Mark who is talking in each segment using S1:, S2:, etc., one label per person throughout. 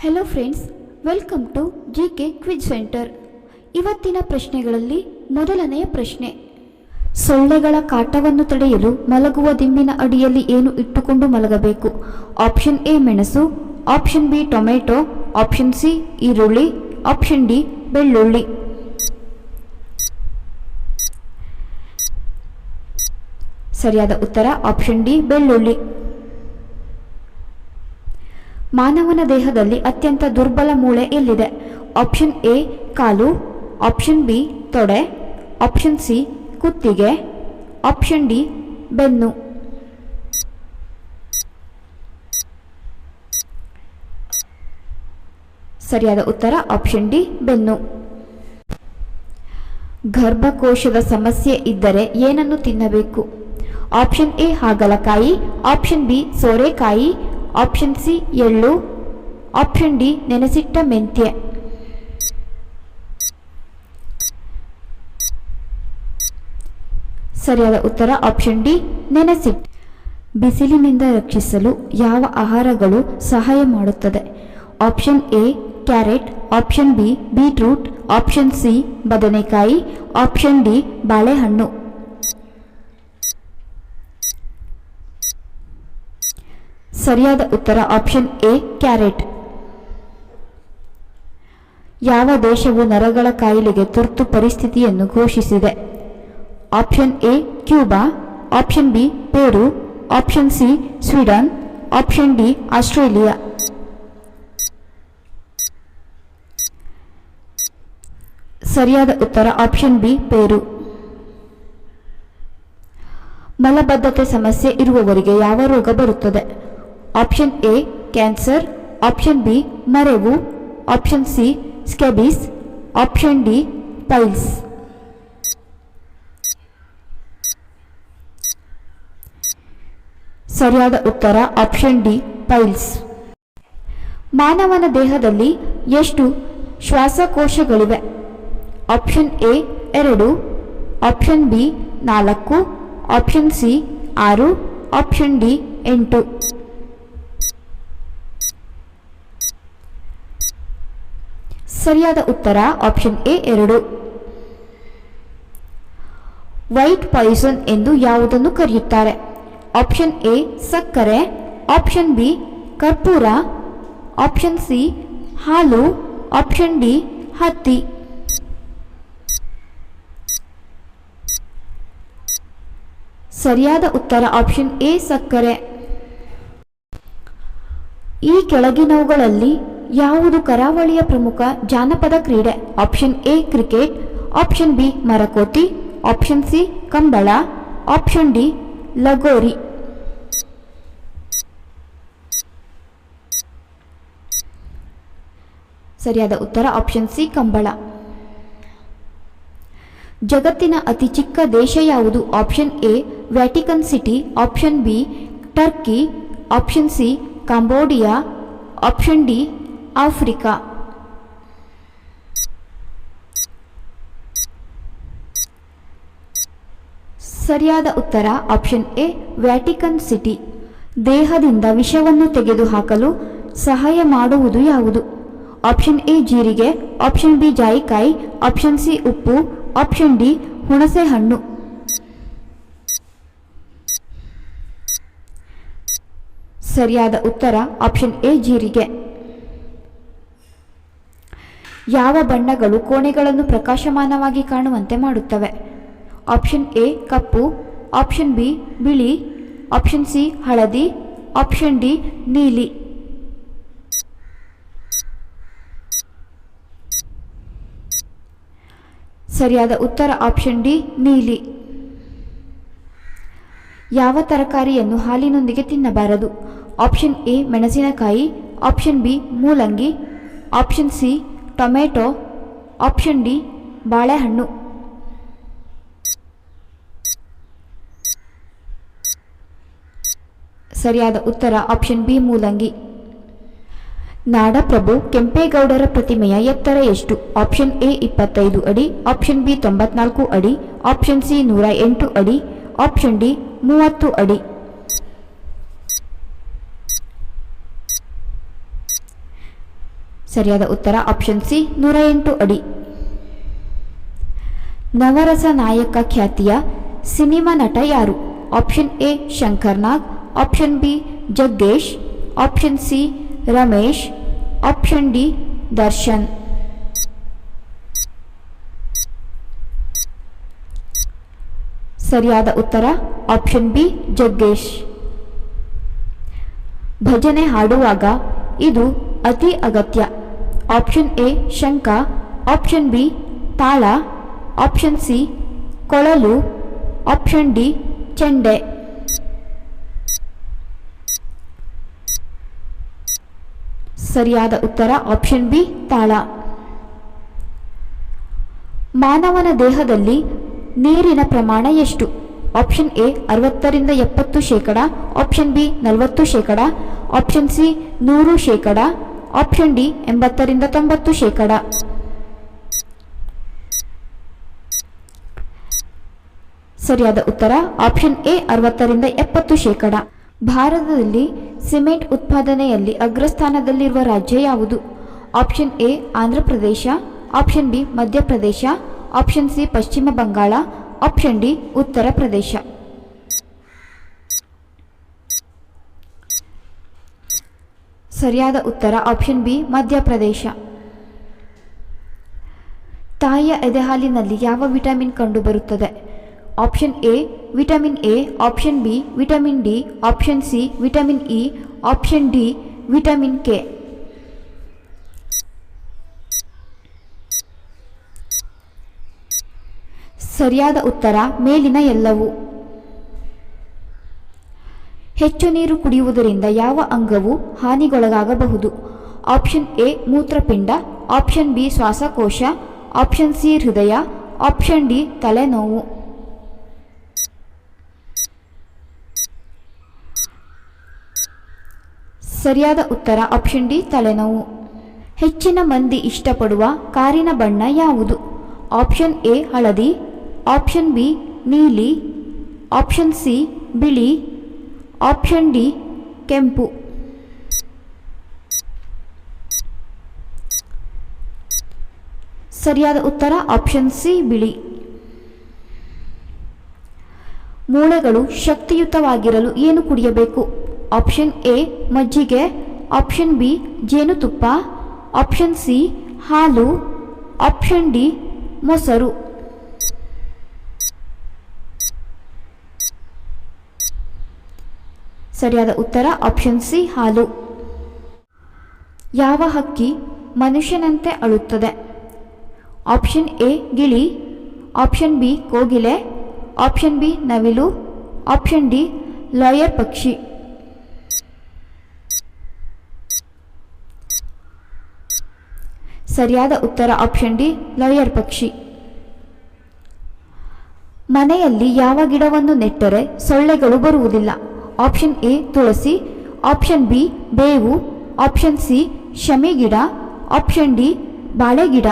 S1: Hello friends welcome to G K quiz centre ಇವತ್ತಿನ ಪ್ರಶ್ನೆಗಳಲ್ಲಿ ಮೊದಲನೆಯ ಪ್ರಶ್ನೆ. ಸೊಳ್ಳೆಗಳ ಕಾಟವನ್ನು ತಡೆಯಲು ಮಲಗುವ ದಿಂಬಿನ ಅಡಿಯಲ್ಲಿ ಏನು ಇಟ್ಟುಕೊಂಡು ಮಲಗಬೇಕು? ಆಪ್ಷನ್ ಎ ಮೆಣಸು option B tomato option C ಈರುಳ್ಳಿ ಆಪ್ಷನ್ ಡಿ ಬೆಳ್ಳುಳ್ಳಿ. ಸರಿಯಾದ ಉತ್ತರ ಆಪ್ಷನ್ ಡಿ ಬೆಳ್ಳುಳ್ಳಿ. ಮಾನವನ ದೇಹದಲ್ಲಿ ಅತ್ಯಂತ ದುರ್ಬಲ ಮೂಳೆ ಎಲ್ಲಿದೆ? ಆಪ್ಷನ್ ಎ ಕಾಲು. ಆಪ್ಷನ್ ಬಿ ತೊಡೆ. ಆಪ್ಷನ್ ಸಿ ಕುತ್ತಿಗೆ. ಆಪ್ಷನ್ ಡಿ ಬೆನ್ನು. ಸರಿಯಾದ ಉತ್ತರ ಆಪ್ಷನ್ ಡಿ ಬೆನ್ನು. ಗರ್ಭಕೋಶದ ಸಮಸ್ಯೆ ಇದ್ದರೆ ಏನನ್ನು ತಿನ್ನಬೇಕು? ಆಪ್ಷನ್ ಎ ಹಾಗಲಕಾಯಿ. ಆಪ್ಷನ್ ಬಿ ಸೋರೆಕಾಯಿ. ಆಪ್ಷನ್ ಸಿ ಎಳ್ಳು ಆಪ್ಷನ್ ಡಿ ನೆನೆಸಿಟ್ಟ ಮೆಂತ್ಯ ಸರಿಯಾದ ಉತ್ತರ ಆಪ್ಷನ್ ಡಿ ನೆನೆಸಿಟ್ ಬಿಸಿಲಿನಿಂದ ರಕ್ಷಿಸಲು ಯಾವ ಆಹಾರಗಳು ಸಹಾಯ ಮಾಡುತ್ತದೆ? Option A carrot option B beetroot option C ಬದನೆಕಾಯಿ. ಆಪ್ಷನ್ ಡಿ ಬಾಳೆಹಣ್ಣು. ಸರಿಯಾದ ಉತ್ತರ ಆಪ್ಷನ್ ಎ ಕ್ಯಾರೆಟ್ ಯಾವ ದೇಶವು ನರಗಳ ಕಾಯಿಲೆಗೆ ತುರ್ತು ಪರಿಸ್ಥಿತಿಯನ್ನು ಘೋಷಿಸಿದೆ? Option A Cuba option B Peru option C Sweden option D Australia ಸರಿಯಾದ ಉತ್ತರ ಆಪ್ಷನ್ ಬಿ ಪೇರು ಮಲಬದ್ಧತೆ ಸಮಸ್ಯೆ ಇರುವವರಿಗೆ ಯಾವ ರೋಗ ಬರುತ್ತದೆ? Option A cancer option B ಮರೆವು option C scabies option D piles ಸರಿಯಾದ ಉತ್ತರ ಆಪ್ಷನ್ ಡಿ ಪೈಲ್ಸ್ ಮಾನವನ ದೇಹದಲ್ಲಿ ಎಷ್ಟು ಶ್ವಾಸಕೋಶಗಳಿವೆ? ಆಪ್ಷನ್ ಎ ಎರಡು. ಆಪ್ಷನ್ ಬಿ ನಾಲ್ಕು. ಆಪ್ಷನ್ ಸಿ ಆರು. ಆಪ್ಷನ್ ಡಿ ಎಂಟು. ಸರಿಯಾದ ಉತ್ತರ ಆಪ್ಷನ್ ಎ ಎರಡು. ವೈಟ್ ಪಾಯ್ಸನ್ ಎಂದು ಯಾವುದನ್ನು ಕರೆಯುತ್ತಾರೆ? ಆಪ್ಷನ್ ಎ ಸಕ್ಕರೆ. ಆಪ್ಷನ್ ಬಿ ಕರ್ಪೂರ. ಆಪ್ಷನ್ ಸಿ ಹಾಲು. ಆಪ್ಷನ್ ಡಿ ಹತ್ತಿ. ಸರಿಯಾದ ಉತ್ತರ ಆಪ್ಷನ್ ಎ ಸಕ್ಕರೆ. ಈ ಕೆಳಗಿನವುಗಳಲ್ಲಿ ಯಾವುದು ಕರಾವಳಿಯ ಪ್ರಮುಖ ಜಾನಪದ ಕ್ರೀಡೆ? Option A, cricket. Option B, ಮರಕೋತಿ. Option C, Kambala. Option D, ಲಗೋರಿ. ಸರಿಯಾದ ಉತ್ತರ ಆಪ್ಷನ್ ಸಿ, ಕಂಬಳ. ಜಗತ್ತಿನ ಅತಿ ಚಿಕ್ಕ ದೇಶ ಯಾವುದು? Option A, Vatican city. Option B, Turkey. Option C, Cambodia. Option D Africa. ಸರಿಯಾದ ಉತ್ತರ, ಆಪ್ಷನ್ ಎ, ವ್ಯಾಟಿಕನ್ ಸಿಟಿ. ದೇಹದಿಂದ ವಿಷವನ್ನು ತೆಗೆದುಹಾಕಲು ಸಹಾಯ ಮಾಡುವುದು ಯಾವುದು? ಆಪ್ಷನ್ ಎ, ಜೀರಿಗೆ. ಆಪ್ಷನ್ ಬಿ, ಜಾಯಿಕಾಯಿ. ಆಪ್ಷನ್ ಸಿ, ಉಪ್ಪು. ಆಪ್ಷನ್ ಡಿ ಹುಣಸೆ ಹಣ್ಣು ಸರಿಯಾದ ಉತ್ತರ, ಆಪ್ಷನ್ ಎ, ಜೀರಿಗೆ. ಯಾವ ಬಣ್ಣಗಳು ಕೋಣೆಗಳನ್ನು ಪ್ರಕಾಶಮಾನವಾಗಿ ಕಾಣುವಂತೆ ಮಾಡುತ್ತವೆ? ಆಪ್ಷನ್ ಎ, ಕಪ್ಪು. ಆಪ್ಷನ್ ಬಿ, ಬಿಳಿ. ಆಪ್ಷನ್ ಸಿ, ಹಳದಿ. ಆಪ್ಷನ್ ಡಿ, ನೀಲಿ. ಸರಿಯಾದ ಉತ್ತರ ಆಪ್ಷನ್ ಡಿ, ನೀಲಿ. ಯಾವ ತರಕಾರಿಯನ್ನು ಹಾಲಿನೊಂದಿಗೆ ತಿನ್ನಬಾರದು? ಆಪ್ಷನ್ ಎ, ಮೆಣಸಿನಕಾಯಿ. ಆಪ್ಷನ್ ಬಿ, ಮೂಲಂಗಿ. Option C tomato, option D, ಬಾಳೆಹಣ್ಣು. ಸರಿಯಾದ ಉತ್ತರ, ಆಪ್ಷನ್ ಬಿ, ಮೂಲಂಗಿ. ನಾಡಪ್ರಭು, ಕೆಂಪೇಗೌಡರ ಪ್ರತಿಮೆಯ ಎತ್ತರ ಎಷ್ಟು? ಆಪ್ಷನ್ ಎ, ಇಪ್ಪತ್ತೈದು ಅಡಿ, ಆಪ್ಷನ್ ಬಿ, ತೊಂಬತ್ನಾಲ್ಕು ಅಡಿ, ಆಪ್ಷನ್ ಸಿ, ನೂರ ಎಂಟು ಅಡಿ, ಆಪ್ಷನ್ ಡಿ, ಮೂವತ್ತು ಅಡಿ. ಸರಿಯಾದ ಉತ್ತರ ಆಪ್ಷನ್ ಸಿ, ನೂರ ಎಂಟು ಅಡಿ. ನವರಸ ನಾಯಕ ಖ್ಯಾತಿಯ ಸಿನಿಮಾ ನಟ ಯಾರು? Option A Shankar Nag option B, Jaggesh. Option C, Ramesh. Option D, Darshan. ಸರಿಯಾದ ಉತ್ತರ ಆಪ್ಷನ್ ಬಿ, ಜಗ್ಗೇಶ್. ಭಜನೆ ಹಾಡುವಾಗ ಇದು ಅತಿ ಅಗತ್ಯ. ಆಪ್ಷನ್ ಎ ಶಂಕ ಆಪ್ಷನ್ ಬಿ ತಾಳ ಆಪ್ಷನ್ ಸಿ ಕೊಳಲು ಆಪ್ಷನ್ ಡಿ ಚೆಂಡೆ ಸರಿಯಾದ ಉತ್ತರ ಆಪ್ಷನ್ ಬಿ ತಾಳ ಮಾನವನ ದೇಹದಲ್ಲಿ ನೀರಿನ ಪ್ರಮಾಣ ಎಷ್ಟು? ಆಪ್ಷನ್ ಎ ಅರವತ್ತರಿಂದ ಎಪ್ಪತ್ತು ಶೇಕಡ. ಆಪ್ಷನ್ ಬಿ ನಲವತ್ತು ಶೇಕಡ. ಆಪ್ಷನ್ ಸಿ ನೂರು ಶೇಕಡ. ಆಪ್ಷನ್ ಡಿ ಎಂಬತ್ತರಿಂದ ತೊಂಬತ್ತು ಶೇಕಡ. ಸರಿಯಾದ ಉತ್ತರ ಆಪ್ಷನ್ ಎ ಅರವತ್ತರಿಂದ ಎಪ್ಪತ್ತು ಶೇಕಡ. ಭಾರತದಲ್ಲಿ ಸಿಮೆಂಟ್ ಉತ್ಪಾದನೆಯಲ್ಲಿ ಅಗ್ರಸ್ಥಾನದಲ್ಲಿರುವ ರಾಜ್ಯ ಯಾವುದು? Option A Andhra Pradesh option B Madhya Pradesh, option C Paschim Bengal, option D Uttar Pradesh. ಸರಿಯಾದ ಉತ್ತರ ಆಪ್ಷನ್ ಬಿ ಮಧ್ಯಪ್ರದೇಶ. ತಾಯಿಯ ಎದೆಹಾಲಿನಲ್ಲಿ ಯಾವ ವಿಟಮಿನ್ ಕಂಡುಬರುತ್ತದೆ? Option A vitamin A option B vitamin D option C vitamin E option D vitamin K ಸರಿಯಾದ ಉತ್ತರ ಮೇಲಿನ ಎಲ್ಲವೂ. ಹೆಚ್ಚು ನೀರು ಕುಡಿಯುವುದರಿಂದ ಯಾವ ಅಂಗವು ಹಾನಿಗೊಳಗಾಗಬಹುದು? ಆಪ್ಷನ್ ಎ, ಮೂತ್ರಪಿಂಡ. ಆಪ್ಷನ್ ಬಿ, ಶ್ವಾಸಕೋಶ. ಆಪ್ಷನ್ ಸಿ, ಹೃದಯ. ಆಪ್ಷನ್ ಡಿ, ತಲೆನೋವು. ಸರಿಯಾದ ಉತ್ತರ ಆಪ್ಷನ್ ಡಿ, ತಲೆನೋವು. ಹೆಚ್ಚಿನ ಮಂದಿ ಇಷ್ಟಪಡುವ ಕಾರಿನ ಬಣ್ಣ ಯಾವುದು? ಆಪ್ಷನ್ ಎ, ಹಳದಿ. ಆಪ್ಷನ್ ಬಿ, ನೀಲಿ. ಆಪ್ಷನ್ ಸಿ, ಬಿಳಿ. ಆಪ್ಷನ್ ಡಿ ಕೆಂಪು. ಸರಿಯಾದ ಉತ್ತರ ಆಪ್ಷನ್ ಸಿ ಬಿಳಿ. ಮೂಳೆಗಳು ಶಕ್ತಿಯುತವಾಗಿರಲು ಏನು ಕುಡಿಯಬೇಕು? ಆಪ್ಷನ್ ಎ ಮಜ್ಜಿಗೆ. ಆಪ್ಷನ್ ಬಿ ಜೇನುತುಪ್ಪ. ಆಪ್ಷನ್ ಸಿ ಹಾಲು. ಆಪ್ಷನ್ ಡಿ ಮೊಸರು. ಸರಿಯಾದ ಉತ್ತರ ಆಪ್ಷನ್ ಸಿ ಹಾಲು. ಯಾವ ಹಕ್ಕಿ ಮನುಷ್ಯನಂತೆ ಅಳುತ್ತದೆ? ಆಪ್ಷನ್ ಎ ಗಿಳಿ. ಆಪ್ಷನ್ ಬಿ ಕೋಗಿಲೆ. ಆಪ್ಷನ್ ಬಿ ನವಿಲು. ಆಪ್ಷನ್ ಡಿ ಲಾಯರ್ ಪಕ್ಷಿ. ಸರಿಯಾದ ಉತ್ತರ ಆಪ್ಷನ್ ಡಿ ಲಾಯರ್ ಪಕ್ಷಿ. ಮನೆಯಲ್ಲಿ ಯಾವ ಗಿಡವನ್ನು ನೆಟ್ಟರೆ ಸೊಳ್ಳೆಗಳು ಬರುವುದಿಲ್ಲ. ಆಪ್ಷನ್ ಎ, ತುಳಸಿ. ಆಪ್ಷನ್ ಬಿ, ಬೇವು. ಆಪ್ಷನ್ ಸಿ, ಶಮಿ ಗಿಡ. ಆಪ್ಷನ್ ಡಿ, ಬಾಳೆ ಗಿಡ.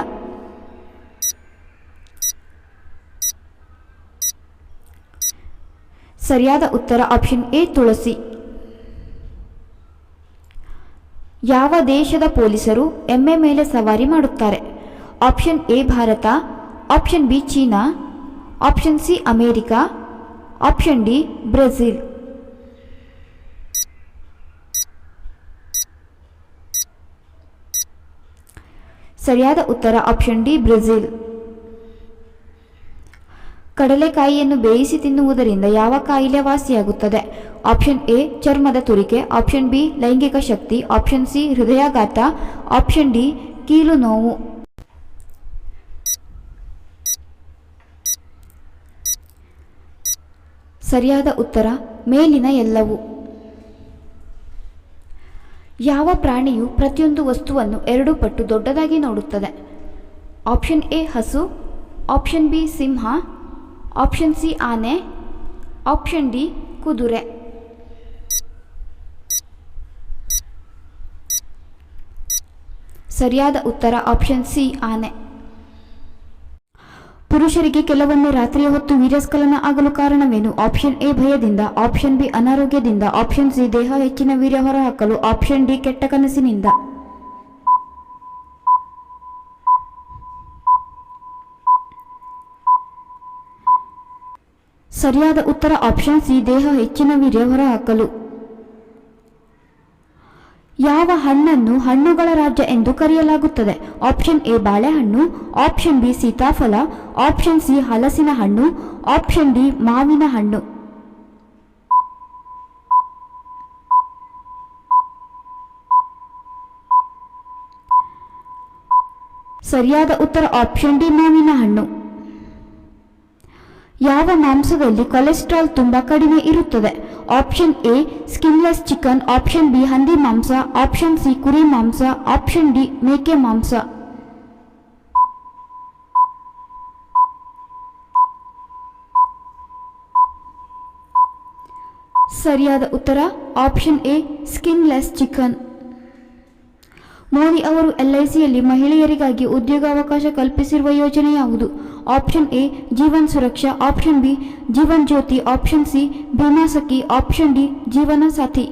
S1: ಸರಿಯಾದ ಉತ್ತರ ಆಪ್ಷನ್ ಎ, ತುಳಸಿ. ಯಾವ ದೇಶದ ಪೊಲೀಸರು ಎಮ್ಮೆ ಮೇಲೆ ಸವಾರಿ ಮಾಡುತ್ತಾರೆ? Option A, Bharat. Option B, China. Option C, America. Option D, Brazil. ಸರಿಯಾದ ಉತ್ತರ ಆಪ್ಷನ್ ಡಿ, ಬ್ರೆಜಿಲ್. ಕಡಲೆಕಾಯಿಯನ್ನು ಬೇಯಿಸಿ ತಿನ್ನುವುದರಿಂದ ಯಾವ ಕಾಯಿಲೆ ವಾಸಿಯಾಗುತ್ತದೆ? ಆಪ್ಷನ್ ಎ, ಚರ್ಮದ ತುರಿಕೆ. ಆಪ್ಷನ್ ಬಿ, ಲೈಂಗಿಕ ಶಕ್ತಿ. ಆಪ್ಷನ್ ಸಿ, ಹೃದಯಾಘಾತ. ಆಪ್ಷನ್ ಡಿ, ಕೀಲು ನೋವು. ಸರಿಯಾದ ಉತ್ತರ, ಮೇಲಿನ ಎಲ್ಲವೂ. ಯಾವ ಪ್ರಾಣಿಯು ಪ್ರತಿಯೊಂದು ವಸ್ತುವನ್ನು ಎರಡು ಪಟ್ಟು ದೊಡ್ಡದಾಗಿ ನೋಡುತ್ತದೆ? ಆಪ್ಷನ್ ಎ ಹಸು, ಆಪ್ಷನ್ ಬಿ ಸಿಂಹ, ಆಪ್ಷನ್ ಸಿ ಆನೆ, ಆಪ್ಷನ್ ಡಿ ಕುದುರೆ. ಸರಿಯಾದ ಉತ್ತರ ಆಪ್ಷನ್ ಸಿ ಆನೆ. ಪುರುಷರಿಗೆ ಕೆಲವೊಮ್ಮೆ ರಾತ್ರಿಯ ಹೊತ್ತು ವೀರ್ಯಸ್ಖಲನ ಆಗಲು ಕಾರಣವೇನು? ಆಪ್ಷನ್ ಎ, ಭಯದಿಂದ. ಆಪ್ಷನ್ ಬಿ, ಅನಾರೋಗ್ಯದಿಂದ. ಆಪ್ಷನ್ ಸಿ, ದೇಹ ಹೆಚ್ಚಿನ ವೀರ್ಯ ಹೊರಹಾಕಲು. ಆಪ್ಷನ್ ಡಿ, ಕೆಟ್ಟ ಕನಸಿನಿಂದ. ಸರಿಯಾದ ಉತ್ತರ ಆಪ್ಷನ್ ಸಿ, ದೇಹ ಹೆಚ್ಚಿನ ವೀರ್ಯ ಹೊರಹಾಕಲು. ಯಾವ ಹಣ್ಣನ್ನು ಹಣ್ಣುಗಳ ರಾಜ್ಯ ಎಂದು ಕರೆಯಲಾಗುತ್ತದೆ? ಆಪ್ಷನ್ ಎ ಬಾಳೆಹಣ್ಣು, ಆಪ್ಷನ್ ಬಿ ಸೀತಾಫಲ, ಆಪ್ಷನ್ ಸಿ ಹಲಸಿನ ಹಣ್ಣು, ಆಪ್ಷನ್ ಡಿ ಮಾವಿನ ಹಣ್ಣು. ಸರಿಯಾದ ಉತ್ತರ ಆಪ್ಷನ್ ಡಿ ಮಾವಿನ ಹಣ್ಣು. ಯಾವ ಮಾಂಸದಲ್ಲಿ ಕೊಲೆಸ್ಟ್ರಾಲ್ ತುಂಬ ಕಡಿಮೆ ಇರುತ್ತದೆ? Option A skinless chicken option B ಹಂದಿ ಮಾಂಸ. ಆಪ್ಷನ್ ಸಿ ಕುರಿ ಮಾಂಸ. ಆಪ್ಷನ್ ಡಿ ಮೇಕೆ ಮಾಂಸ. ಸರಿಯಾದ ಉತ್ತರ? Option A skinless chicken Modi ಅವರು ಎಲ್ಐಸಿಯಲ್ಲಿ ಮಹಿಳೆಯರಿಗಾಗಿ ಉದ್ಯೋಗಾವಕಾಶ ಕಲ್ಪಿಸಿರುವ ಯೋಜನೆ ಯಾವುದು option A, Jeevan Suraksha. Option B, Jeevan Jyoti. Option C, Bima Sakhi. Option D, Jeevan Sathi.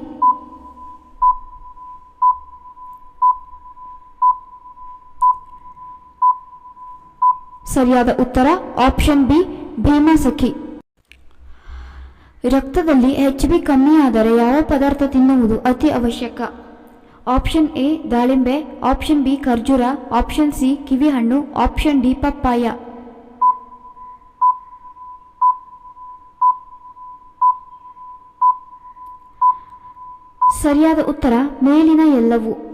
S1: ಸರಿಯಾದ ಉತ್ತರ? Option B, Bima Sakhi. ರಕ್ತದಲ್ಲಿ ಎಚ್ ಬಿ ಕಮ್ಮಿಯಾದರೆ ಯಾವ ಪದಾರ್ಥ ತಿನ್ನುವುದು ಅತಿ ಅವಶ್ಯಕ? ಆಪ್ಷನ್ ಎ ದಾಳಿಂಬೆ ಆಪ್ಷನ್ ಬಿ ಖರ್ಜೂರ ಆಪ್ಷನ್ ಸಿ ಕಿವಿಹಣ್ಣು ಆಪ್ಷನ್ ಡಿ ಪಪ್ಪಾಯ ಸರಿಯಾದ ಉತ್ತರ ಮೇಲಿನ ಎಲ್ಲವೂ.